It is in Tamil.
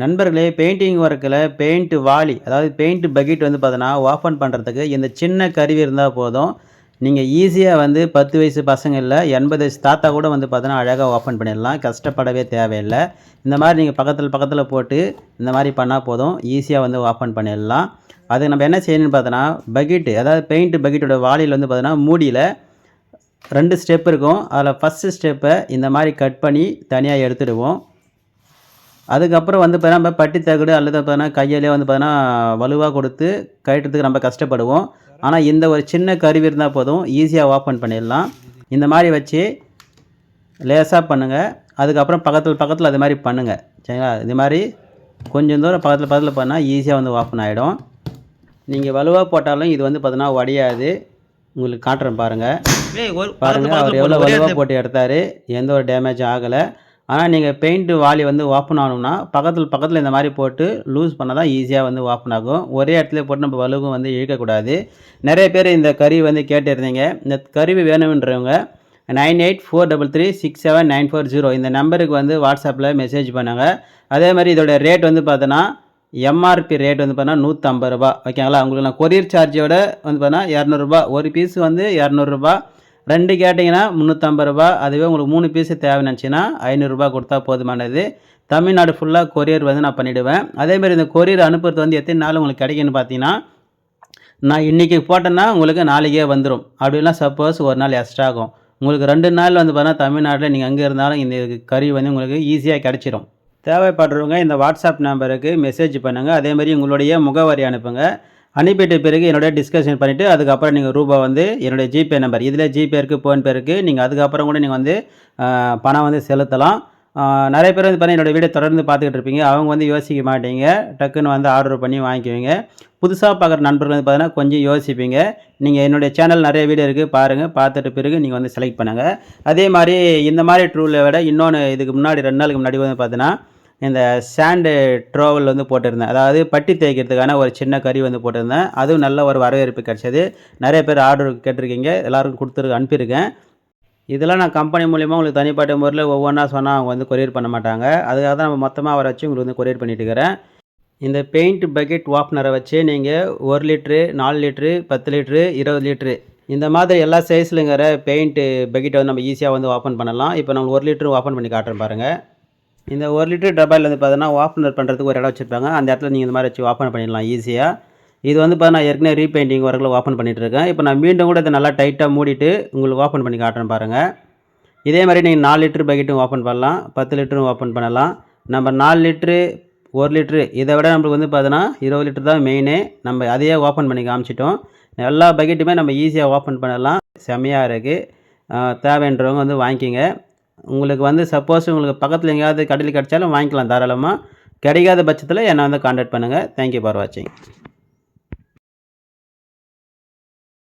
நண்பர்களே பெயிண்டிங் ஒர்க்கில் பெயிண்ட் வாலி அதாவது பெயிண்ட் பக்கெட் வந்து பார்த்தோன்னா ஓப்பன் பண்ணுறதுக்கு இந்த சின்ன கருவி இருந்தால் போதும். நீங்கள் ஈஸியாக வந்து பத்து வயசு பசங்க இல்லை எண்பது வயசு தாத்தா கூட வந்து பார்த்தோன்னா அழகாக ஓப்பன் பண்ணிடலாம். கஷ்டப்படவே தேவையில்லை. இந்த மாதிரி நீங்கள் பக்கத்தில் பக்கத்தில் போட்டு இந்த மாதிரி பண்ணால் போதும். ஈஸியாக வந்து ஓப்பன் பண்ணிடலாம். அதுக்கு நம்ம என்ன செய்யணும்னு பார்த்தோன்னா பக்கெட்டு அதாவது பெயிண்ட் பக்கெட்டோட வாலியில் வந்து பார்த்தோன்னா மூடியில் ரெண்டு ஸ்டெப் இருக்கும். அதில் ஃபஸ்ட்டு ஸ்டெப்பை இந்த மாதிரி கட் பண்ணி தனியாக எடுத்துடுவோம். அதுக்கப்புறம் வந்து பார்த்தீங்கன்னா நம்ம பட்டி தகடு அல்லது பார்த்தீங்கன்னா கையாலே வந்து பார்த்தீங்கன்னா வலுவாக கொடுத்து கழட்டுறதுக்கு ரொம்ப கஷ்டப்படுவோம். ஆனால் இந்த ஒரு சின்ன கருவி இருந்தால் போதும் ஈஸியாக ஓப்பன் பண்ணிடலாம். இந்த மாதிரி வச்சு லேசாக பண்ணுங்கள் அதுக்கப்புறம் பக்கத்தில் பக்கத்தில் அது மாதிரி பண்ணுங்கள் சரிங்களா? இது மாதிரி கொஞ்சம் தூரம் பக்கத்தில் பக்கத்தில் பண்ணால் ஈஸியாக வந்து ஓப்பன் ஆகிடும் நீங்கள் வலுவாக போட்டாலும் இது வந்து பார்த்தீங்கன்னா உடையாது உங்களுக்கு காட்டுறேன் பாருங்கள் பாருங்கள் அவர் எவ்வளோ வலுவாக போட்டு எடுத்தார். எந்த ஒரு டேமேஜும் ஆகலை. ஆனால் நீங்கள் பெயிண்ட்டு வாலி வந்து ஓப்பன் ஆகணும்னா பக்கத்தில் பக்கத்தில் இந்த மாதிரி போட்டு லூஸ் பண்ணால் தான் ஈஸியாக வந்து ஓப்பன் ஆகும். ஒரே இடத்துல போட்டு நம்ம வலுவும் வந்து இழுக்கக்கூடாது. நிறைய பேர் இந்த கருவி வந்து கேட்டிருந்தீங்க. இந்த கருவி வேணுன்றவங்க nine eight four double three six seven nine four zero இந்த நம்பருக்கு வந்து வாட்ஸ்அப்பில் மெசேஜ் பண்ணுங்க. அதே மாதிரி இதோட ரேட் வந்து பார்த்தோன்னா எம்ஆர்பி ரேட் வந்து பார்த்தா நூற்றம்பது ரூபா ஓகேங்களா? உங்களுக்கு நான் கொரியர் சார்ஜோட வந்து பார்த்தீங்கன்னா இரநூறுபா. ஒரு பீஸ் வந்து இரநூறுபா. ரெண்டு கேட்டிங்கன்னா முந்நூற்றம்பது ரூபா. அதுவே உங்களுக்கு மூணு பீஸு தேவைன்னு நினச்சின்னா ஐநூறுரூபா கொடுத்தா போதுமானது. தமிழ்நாடு ஃபுல்லாக கொரியர் வந்து நான் பண்ணிவிடுவேன் அதேமாதிரி இந்த கொரியர் அனுப்புறது வந்து எத்தனை நாள் உங்களுக்கு கிடைக்குன்னு பார்த்தீங்கன்னா நான் இன்றைக்கி போட்டேன்னா உங்களுக்கு நாளைக்கே வந்துடும் அப்படிலாம் சப்போஸ் ஒரு நாள் எக்ஸ்ட்ரா ஆகும். உங்களுக்கு ரெண்டு நாள் வந்து பார்த்தா தமிழ்நாட்டில் நீங்கள் எங்கே இருந்தாலும் இந்த கறி வந்து உங்களுக்கு ஈஸியாக கிடச்சிரும். தேவைப்படுறவங்க இந்த வாட்ஸ்அப் நம்பருக்கு மெசேஜ் பண்ணுங்கள் அதேமாதிரி உங்களுடைய முகவரி அனுப்புங்க. அனுப்பிட்ட பிறகு என்னுடைய டிஸ்கஷன் பண்ணிவிட்டு அதுக்கப்புறம் நீங்கள் ரூபா வந்து என்னுடைய ஜிபே நம்பர் இதில் ஜிபே இருக்குது ஃபோன்பே இருக்குது நீங்கள் அதுக்கப்புறம் கூட நீங்கள் வந்து பணம் வந்து செலுத்தலாம். நிறைய பேர் வந்து பார்த்தீங்கன்னா என்னோடய வீடியோ தொடர்ந்து பார்த்துக்கிட்டு இருப்பீங்க. அவங்க வந்து யோசிக்க மாட்டீங்க. டக்குன்னு வந்து ஆர்டர் பண்ணி வாங்கிக்குவீங்க. புதுசாக பார்க்குற நண்பர்கள் வந்து பார்த்தீங்கன்னா கொஞ்சம் யோசிப்பீங்க. நீங்கள் என்னுடைய சேனல் நிறைய வீடியோ இருக்குது பாருங்கள் பார்த்துட்டு பிறகு நீங்கள் வந்து செலக்ட் பண்ணுங்கள் அதே மாதிரி இந்த மாதிரி ட்ரூவில் விட இன்னொன்று இதுக்கு முன்னாடி ரெண்டு நாளுக்கு முன்னாடி வந்து பார்த்தீங்கன்னா இந்த சாண்டு ட்ரோவல் வந்து போட்டிருந்தேன். அதாவது பட்டி தேய்க்கிறதுக்கான ஒரு சின்ன கறி வந்து போட்டிருந்தேன். அதுவும் நல்ல ஒரு வரவேற்பு கிடச்சிது. நிறைய பேர் ஆர்டர் கேட்டிருக்கீங்க. எல்லாருக்கும் கொடுத்துரு அனுப்பியிருக்கேன். இதெல்லாம் நான் கம்பெனி மூலிமா உங்களுக்கு தனிப்பட்ட முறையில் ஒவ்வொன்றா சொன்னால் அவங்க வந்து கொரியர் பண்ண மாட்டாங்க. அதுக்காக தான் நம்ம மொத்தமாக வர வச்சு உங்களுக்கு வந்து கொரியர் பண்ணிட்டு இருக்கிறேன். இந்த பெயிண்ட் பக்கெட் வாப்னரை வச்சு நீங்கள் ஒரு லிட்ரு நாலு லிட்ரு பத்து லிட்ரு இருபது லிட்ரு இந்த மாதிரி எல்லா சைஸ்லுங்கிற பெயிண்ட்டு பக்கெட்டை வந்து நம்ம ஈஸியாக வந்து ஓப்பன் பண்ணலாம். இப்போ நம்ம ஒரு லிட்ரு ஓப்பன் பண்ணி காட்டுறேன் பாருங்கள் இந்த ஒரு லிட்டர் டப்பாயில் வந்து பார்த்தீங்கன்னா ஓப்பனர் பண்ணுறதுக்கு ஒரு இடம் வச்சுருப்பாங்க. அந்த இடத்துல நீங்கள் இந்த மாதிரி வச்சு ஓப்பன் பண்ணிடலாம் ஈஸியாக இது வந்து பார்த்தா நான் ஏற்கனவே ரீபெயிண்டிங் ஒர்க்கில் ஓப்பன் பண்ணிகிட்டு இருக்கேன். இப்போ நான் மீண்டும் கூட இதை நல்லா டைட்டாக மூடிட்டு உங்களுக்கு ஓப்பன் பண்ணி காட்டுறேன் பாருங்கள் இதே மாதிரி நீங்கள் நாலு லிட்டர் பக்கெட்டும் ஓப்பன் பண்ணலாம் பத்து லிட்டரும் ஓப்பன் பண்ணலாம். நம்ம நாலு லிட்ரு ஒரு லிட்ரு இதை விட நம்மளுக்கு வந்து பார்த்தோன்னா இருபது லிட்டர் தான் மெயினே நம்ம அதையே ஓப்பன் பண்ணி காமிச்சிட்டோம். எல்லா பக்கெட்டுமே நம்ம ஈஸியாக ஓப்பன் பண்ணலாம். செமையாக இருக்குது தேவைன்றவங்க வந்து வாங்கிக்கிங்க. உங்களுக்கு வந்து சப்போஸ் உங்களுக்கு பக்கத்தில் எங்கேயாவது கடையில் கிடச்சாலும் வாங்கிக்கலாம் தாராளமாக கிடைக்காத பட்சத்தில் என்னை வந்து காண்டாக்ட் பண்ணுங்கள் தேங்க்யூ ஃபார் வாட்சிங்